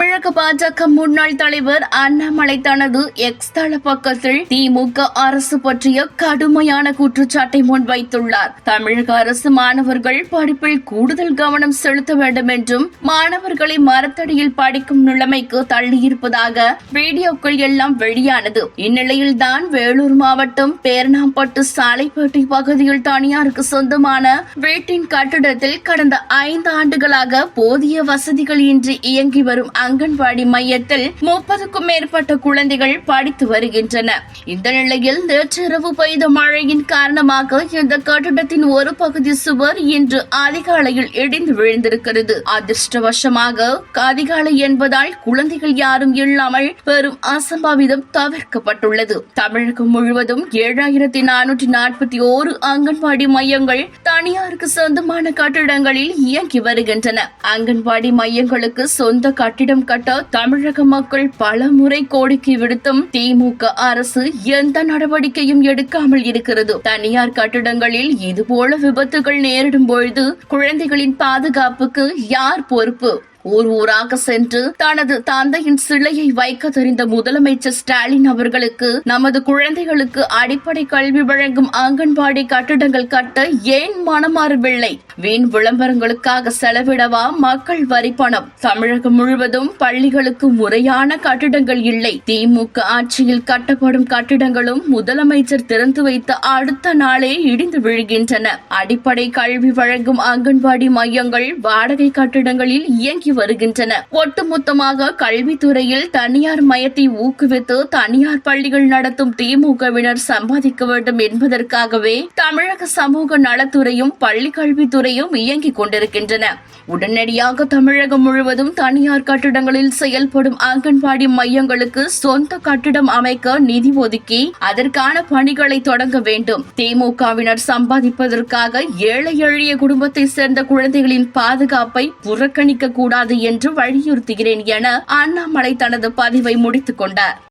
தமிழக பாஜக முன்னாள் தலைவர் அண்ணாமலை தனது எக்ஸ் தள பக்கத்தில் திமுக அரசு பற்றிய கடுமையான குற்றச்சாட்டை முன்வைத்துள்ளார். தமிழக அரசு மாணவர்கள் படிப்பில் கூடுதல் கவனம் செலுத்த வேண்டும் என்றும் மாணவர்களை மரத்தடியில் படிக்கும் நிலைமைக்கு தள்ளியிருப்பதாக வீடியோக்கள் எல்லாம் வெளியானது. இந்நிலையில்தான் வேலூர் மாவட்டம் பேரணாம்பட்டு சாலைப்பேட்டை பகுதியில் தனியாருக்கு சொந்தமான வீட்டின் கட்டிடத்தில் கடந்த ஐந்து ஆண்டுகளாக போதிய வசதிகள் இன்றி இயங்கி வரும் அங்கன்வாடி மையத்தில் முப்பதுக்கும் மேற்பட்ட குழந்தைகள் படித்து வருகின்றன. இந்த நிலையில் நேற்றிரவு பெய்த மழையின் காரணமாக இந்த கட்டிடத்தின் ஒரு பகுதி சுவர் இன்று அதிகாலையில் இடிந்து விழுந்திருக்கிறது. அதிர்ஷ்டவசமாக அதிகாலை என்பதால் குழந்தைகள் யாரும் இல்லாமல் பெரும் அசம்பாவிதம் தவிர்க்கப்பட்டுள்ளது. தமிழகம் முழுவதும் ஏழாயிரத்தி நானூற்றி நாற்பத்தி ஓரு அங்கன்வாடி மையங்கள் தனியாருக்கு சொந்தமான கட்டிடங்களில் இயங்கி வருகின்றன. அங்கன்வாடி மையங்களுக்கு சொந்த கட்டிடம் கட்ட தமிழக மக்கள் பல முறை கோரிக்கை விடுத்தும் திமுக அரசு எந்த நடவடிக்கையும் எடுக்காமல் இருக்கிறது. தனியார் கட்டிடங்களில் இதுபோல விபத்துகள் நேரிடும் பொழுது குழந்தைகளின் பாதுகாப்புக்கு யார் பொறுப்பு? ஊர் ஊராக சென்று தனது தந்தையின் சிலையை வைக்க தெரிந்த முதலமைச்சர் ஸ்டாலின் அவர்களுக்கு நமது குழந்தைகளுக்கு அடிப்படை கல்வி வழங்கும் அங்கன்வாடி கட்டிடங்கள் கட்ட ஏன் மனமாறவில்லை? வீண் விளம்பரங்களுக்காக செலவிடவா மக்கள் வரி பணம்? தமிழகம் முழுவதும் பள்ளிகளுக்கு முறையான கட்டிடங்கள் இல்லை. திமுக ஆட்சியில் கட்டப்படும் கட்டிடங்களும் முதலமைச்சர் திறந்து வைத்த அடுத்த நாளே இடிந்து விழுகின்றன. அடிப்படை கல்வி வழங்கும் அங்கன்வாடி மையங்கள் வாடகை கட்டிடங்களில் இயங்கி வருகின்றன. ஒட்டுமொத்தமாக கல்வித்துறையில் தனியார் மயத்தை ஊக்குவித்து தனியார் பள்ளிகள் நடத்தும் திமுகவினர் சம்பாதிக்க வேண்டும் என்பதற்காகவே தமிழக சமூக நலத்துறையும் பள்ளி கல்வித்துறையும் இயங்கிக் கொண்டிருக்கின்றன. உடனடியாக தமிழகம் முழுவதும் தனியார் கட்டிடங்களில் செயல்படும் அங்கன்வாடி மையங்களுக்கு சொந்த கட்டிடம் அமைக்க நிதி ஒதுக்கி அதற்கான பணிகளை தொடங்க வேண்டும். திமுகவினர் சம்பாதிப்பதற்காக ஏழை எளிய குடும்பத்தை சேர்ந்த குழந்தைகளின் பாதுகாப்பை புறக்கணிக்க கூடாது என்று வலியுறுத்துகிறேன் என அண்ணாமலை தனது பதிவை முடித்துக் கொண்டார்.